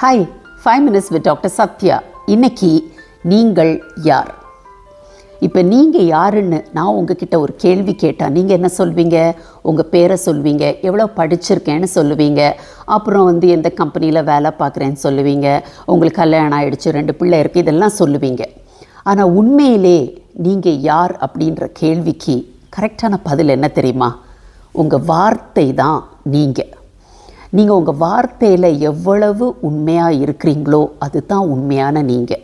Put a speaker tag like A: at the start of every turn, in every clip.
A: Hi five minutes with doctor Sathya இன்னைக்கு நீங்கள் யார்? இப்போ நீங்கள் யாருன்னு நான் உங்ககிட்ட ஒரு கேள்வி கேட்டால் நீங்கள் என்ன சொல்வீங்க? உங்கள் பேரை சொல்வீங்க. எவ்வளோ படிச்சிருக்கேன்னு சொல்லுவீங்க. அப்புறம் வந்து எந்த கம்பெனியில் வேலை பார்க்குறேன்னு சொல்லுவீங்க. உங்களுக்கு கல்யாணம் ஆகிடுச்சு ரெண்டு பிள்ளை இருக்குது இதெல்லாம் சொல்லுவீங்க. ஆனால் உண்மையிலே நீங்கள் யார் அப்படின்ற கேள்விக்கு கரெக்டான பதில் என்ன தெரியுமா? உங்கள் வார்த்தை தான் நீங்கள் நீங்கள் உங்கள் வார்த்தையில் எவ்வளவு உண்மையாக இருக்கிறீங்களோ அதுதான் உண்மையான நீங்கள்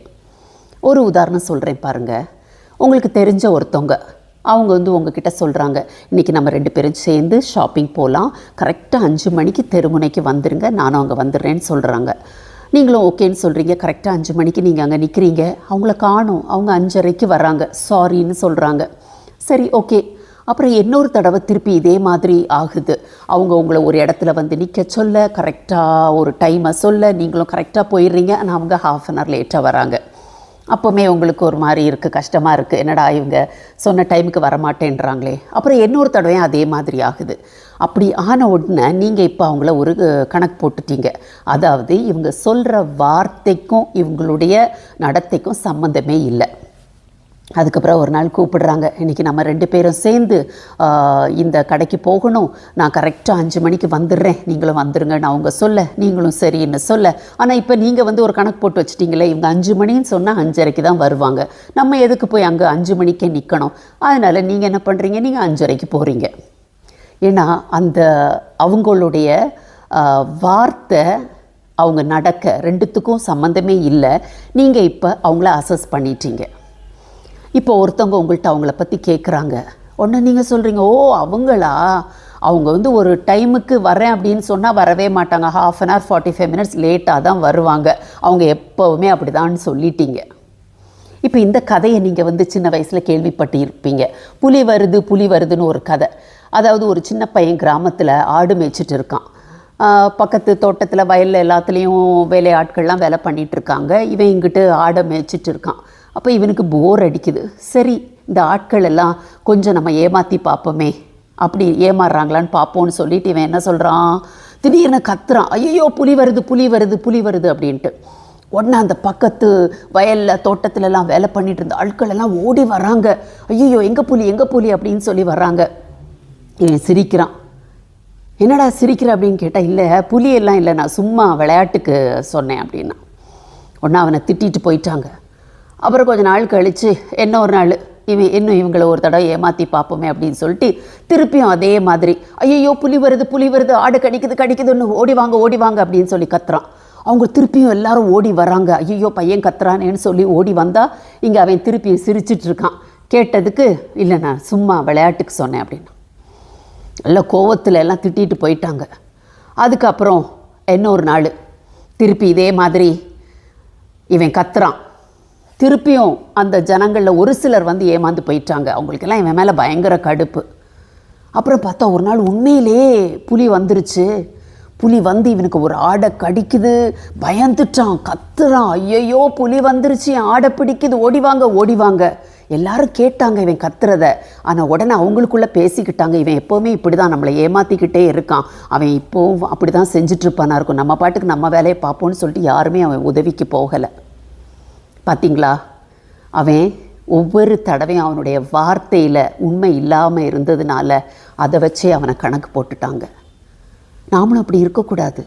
A: ஒரு உதாரணம் சொல்கிறேன் பாருங்கள் உங்களுக்கு தெரிஞ்ச ஒருத்தவங்க அவங்க வந்து உங்ககிட்ட சொல்கிறாங்க இன்றைக்கி நம்ம ரெண்டு பேரும் சேர்ந்து ஷாப்பிங் போகலாம் கரெக்டாக அஞ்சு மணிக்கு தெருமுனைக்கு வந்துடுங்க நானும் அங்கே வந்துடுறேன்னு சொல்கிறாங்க நீங்களும் ஓகேன்னு சொல்கிறீங்க கரெக்டாக அஞ்சு மணிக்கு நீங்கள் அங்கே நிற்கிறீங்க அவங்கள காணும். அவங்க அஞ்சரைக்கு வராங்க. சாரின்னு சொல்கிறாங்க சரி ஓகே அப்புறம் இன்னொரு தடவை திருப்பி இதே மாதிரி ஆகுது. அவங்க உங்களை ஒரு இடத்துல வந்து நிற்க சொல்ல கரெக்டாக ஒரு டைமை சொல்ல நீங்களும் கரெக்டாக போயிடுறீங்க. ஆனால் அவங்க ஹாஃப் அன் ஹவர் லேட்டாக வராங்க. அப்போவுமே உங்களுக்கு ஒரு மாதிரி இருக்குது கஷ்டமாக இருக்குது என்னடா இவங்க சொன்ன டைமுக்கு வரமாட்டேன்றாங்களே. அப்புறம் இன்னொரு தடவையும் அதே மாதிரி ஆகுது. அப்படி ஆன உடனே நீங்கள் இப்போ அவங்கள ஒரு கணக்கு போட்டுட்டீங்க. அதாவது இவங்க சொல்கிற வார்த்தைக்கும் இவங்களுடைய நடத்தைக்கும் சம்மந்தமே இல்லை. அதுக்கப்புறம் ஒரு நாள் கூப்பிடுறாங்க. இன்றைக்கி நம்ம ரெண்டு பேரும் சேர்ந்து இந்த கடைக்கு போகணும். நான் கரெக்டாக அஞ்சு மணிக்கு வந்துடுறேன். நீங்களும் வந்துருங்கன்னு அவங்க சொல்ல நீங்களும் சரின்னு சொல்ல. ஆனால் இப்போ நீங்கள் வந்து ஒரு கணக்கு போட்டு வச்சிட்டிங்களே இவங்க அஞ்சு மணின்னு சொன்னால் அஞ்சரைக்கு தான் வருவாங்க. நம்ம எதுக்கு போய் அங்கே அஞ்சு மணிக்கே நிற்கணும் அதனால் நீங்கள் என்ன பண்ணுறீங்க நீங்கள் அஞ்சரைக்கு போகிறீங்க ஏன்னா அந்த அவங்களுடைய வார்த்தை அவங்க நடக்க ரெண்டுத்துக்கும் சம்மந்தமே இல்லை. நீங்கள் இப்போ அவங்கள அசஸ் பண்ணிட்டீங்க. இப்போ ஒருத்தவங்க உங்கள்கிட்ட அவங்கள பற்றி கேட்குறாங்க உடனே நீங்கள் சொல்கிறீங்க ஓ அவங்களா? அவங்க வந்து ஒரு டைமுக்கு வரேன் அப்படின்னு சொன்னால் வரவே மாட்டாங்க. Half an hour forty five minutes லேட்டாக தான் வருவாங்க. அவங்க எப்போவுமே அப்படிதான்னு சொல்லிட்டீங்க. இப்போ இந்த கதையை நீங்கள் வந்து சின்ன வயசில் கேள்விப்பட்டிருப்பீங்க. புலி வருது புலி வருதுன்னு ஒரு கதை. அதாவது ஒரு சின்ன பையன் கிராமத்தில் ஆடு மேய்ச்சிட்டு இருக்கான். பக்கத்து தோட்டத்தில் வயலில் எல்லாத்துலேயும் வேலையாட்கள்லாம் வேலை பண்ணிகிட்டு இருக்காங்க. இவன் இங்கிட்டு ஆடை மேய்ச்சிட்டு இருக்கான். அப்போ இவனுக்கு போர் அடிக்குது. சரி இந்த ஆட்கள் எல்லாம் கொஞ்சம் நம்ம ஏமாற்றி பார்ப்போமே. அப்படி ஏமாறுறாங்களான்னு பார்ப்போம்னு சொல்லிட்டு இவன் என்ன சொல்கிறான் திடீர்னு கத்துறான். ஐயோ புலி வருது புலி வருது புலி வருது அப்படின்ட்டு. உடனே அந்த பக்கத்து வயலில் தோட்டத்துலலாம் வேலை பண்ணிட்டு இருந்த ஆட்கள் எல்லாம் ஓடி வராங்க ஐயோ எங்கே புலி எங்கே புலி அப்படின்னு சொல்லி வர்றாங்க. இவன் சிரிக்கிறான். என்னடா சிரிக்கிற அப்படின்னு கேட்டால் இல்லை புலியெல்லாம் இல்லை. நான் சும்மா விளையாட்டுக்கு சொன்னேன் அப்படின்னா. உடனே அவனை திட்டிட்டு போயிட்டாங்க. அப்புறம் கொஞ்ச நாள் கழித்து என்ன ஒரு நாள் இவன் இன்னும் இவங்களை ஒரு தடவை ஏமாற்றி பார்ப்போமே அப்படின்னு சொல்லிட்டு திருப்பியும் அதே மாதிரி ஐயோ புலி வருது புலி வருது ஆடு கடிக்குது கடிக்குதுன்னு ஓடி வாங்க ஓடி வாங்க அப்படின்னு சொல்லி கத்துறான். அவங்க திருப்பியும் எல்லாரும் ஓடி வராங்க. ஐயோ பையன் கத்துறானேன்னு சொல்லி ஓடி வந்தால் இங்கே அவன் திருப்பி சிரிச்சிட்டு இருக்கான். கேட்டதுக்கு இல்லை நான் சும்மா விளையாட்டுக்கு சொன்னேன் அப்படின்னு. நல்ல கோவத்தில் எல்லாம் திட்டிட்டு போயிட்டாங்க. அதுக்கப்புறம் இன்னொரு நாள் திருப்பி இதே மாதிரி இவன் கத்துறான். திருப்பியும் அந்த ஜனங்களில் ஒரு சிலர் வந்து ஏமாந்து போயிட்டாங்க. அவங்களுக்கெல்லாம் இவன் மேலே பயங்கர கடுப்பு. அப்புறம் பார்த்தா ஒரு நாள் உண்மையிலே புலி வந்துருச்சு. புலி வந்து இவனுக்கு ஒரு ஆடை கடிக்குது. பயந்துட்டான் கத்துறான். ஐயையோ புலி வந்துருச்சு ஆடை பிடிக்குது. ஓடிவாங்க ஓடிவாங்க எல்லாரும் கேட்டாங்க இவன் கத்துறத. ஆனால் உடனே அவங்களுக்குள்ளே பேசிக்கிட்டாங்க. இவன் எப்போவுமே இப்படி தான் நம்மளை ஏமாற்றிக்கிட்டே இருக்கான். அவன் இப்போவும் அப்படி தான் செஞ்சிட்ருப்பானா இருக்கும். நம்ம பாட்டுக்கு நம்ம வேலையை பார்ப்போம்னு சொல்லிட்டு யாருமே அவன் உதவிக்கு போகலை. பார்த்தீங்களா அவன் ஒவ்வொரு தடவையும் அவனுடைய வார்த்தையில் உண்மை இல்லாமல் இருந்ததுனால அதை வச்சே அவனை கணக்கு போட்டுட்டாங்க. நாமளும் அப்படி இருக்கக்கூடாது.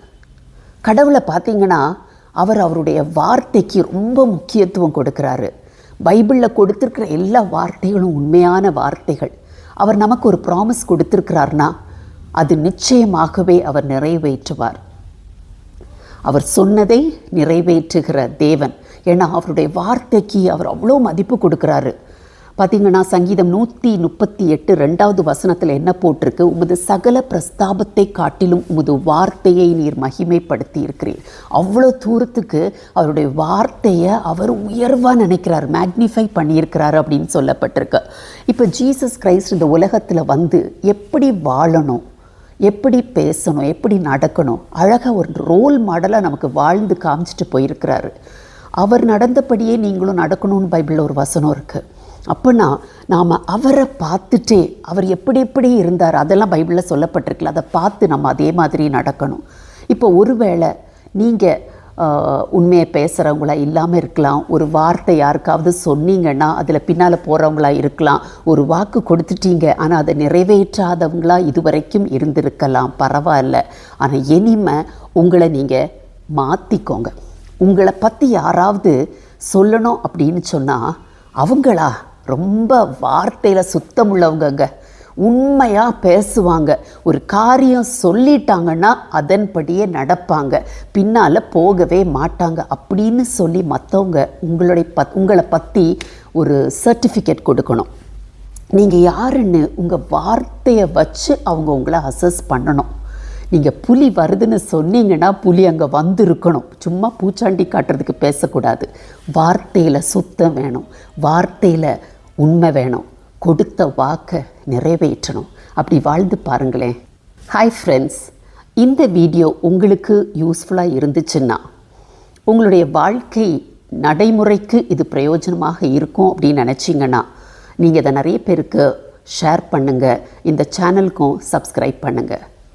A: கடவுளை பார்த்தீங்கன்னா அவர் அவருடைய வார்த்தைக்கு ரொம்ப முக்கியத்துவம் கொடுக்குறாரு. பைபிளில் கொடுத்துருக்கிற எல்லா வார்த்தைகளும் உண்மையான வார்த்தைகள். அவர் நமக்கு ஒரு ப்ராமிஸ் கொடுத்துருக்கிறார்னா அது நிச்சயமாகவே அவர் நிறைவேற்றுவார். அவர் சொன்னதை நிறைவேற்றுகிற தேவன் ஏன்னா அவருடைய வார்த்தைக்கு அவர் அவ்வளோ மதிப்பு கொடுக்குறாரு. பார்த்தீங்கன்னா சங்கீதம் நூற்றி முப்பத்தி எட்டு ரெண்டாவது வசனத்தில் என்ன போட்டிருக்கு? உமது சகல பிரஸ்தாபத்தை காட்டிலும் உமது வார்த்தையை நீர் மகிமைப்படுத்தி இருக்கிறீர் அவ்வளோ தூரத்துக்கு அவருடைய வார்த்தையை அவர் உயர்வாக நினைக்கிறார் மேக்னிஃபை பண்ணியிருக்கிறாரு அப்படின்னு சொல்லப்பட்டிருக்கு. இப்போ ஜீசஸ் கிரைஸ்ட் இந்த உலகத்தில் வந்து எப்படி வாழணும் எப்படி பேசணும் எப்படி நடக்கணும் அழகாக ஒரு ரோல் மாடலாக நமக்கு வாழ்ந்து காமிச்சிட்டு போயிருக்கிறாரு. அவர் நடந்தபடியே நீங்களும் நடக்கணும்னு பைபிளில் ஒரு வசனம் இருக்குது அப்போனா நாம் அவரை பார்த்துட்டே அவர் எப்படி எப்படி இருந்தார் அதெல்லாம் பைபிளில் சொல்லப்பட்டிருக்குல்ல அதை பார்த்து நம்ம அதே மாதிரி நடக்கணும். இப்போ ஒருவேளை நீங்கள் உண்மையை பேசுகிறவங்களா இல்லாமல் இருக்கலாம் ஒரு வார்த்தை யாருக்காவது சொன்னீங்கன்னா அதில் பின்னால் போகிறவங்களா இருக்கலாம் ஒரு வாக்கு கொடுத்துட்டீங்க ஆனால் அதை நிறைவேற்றாதவங்களா இதுவரைக்கும் இருந்திருக்கலாம் பரவாயில்ல. ஆனால் இனிமே உங்களை நீங்கள் மாற்றிக்கோங்க உங்களை பற்றி யாராவது சொல்லணும் அப்படின்னு சொன்னால் அவங்களா ரொம்ப வார்த்தையில் சுத்தமுள்ளவங்கங்க உண்மையாக பேசுவாங்க. ஒரு காரியம் சொல்லிட்டாங்கன்னா அதன்படியே நடப்பாங்க. பின்னால் போகவே மாட்டாங்க அப்படின்னு சொல்லி மற்றவங்க உங்களுடைய பத் உங்களை பற்றி ஒரு சர்டிஃபிகேட் கொடுக்கணும். நீங்கள் யாருன்னு உங்கள் வார்த்தையை வச்சு அவங்க உங்களை அசஸ் பண்ணணும். நீங்கள் புலி வருதுன்னு சொன்னீங்கன்னா புலி அங்கே வந்திருக்கணும். சும்மா பூச்சாண்டி காட்டுறதுக்கு பேசக்கூடாது. வார்த்தையில் சுத்தம் வேணும். வார்த்தையில் உண்மை வேணும். கொடுத்த வாக்கை நிறைவேற்றணும். அப்படி வாழ்ந்து பாருங்களேன். ஹாய் ஃப்ரெண்ட்ஸ் இந்த வீடியோ உங்களுக்கு யூஸ்ஃபுல்லாக இருந்துச்சுன்னா உங்களுடைய வாழ்க்கை நடைமுறைக்கு இது பிரயோஜனமாக இருக்கும் அப்படின்னு நினச்சிங்கன்னா நீங்கள் இதை நிறைய பேருக்கு ஷேர் பண்ணுங்கள் இந்த சேனலுக்கும் சப்ஸ்கிரைப் பண்ணுங்கள்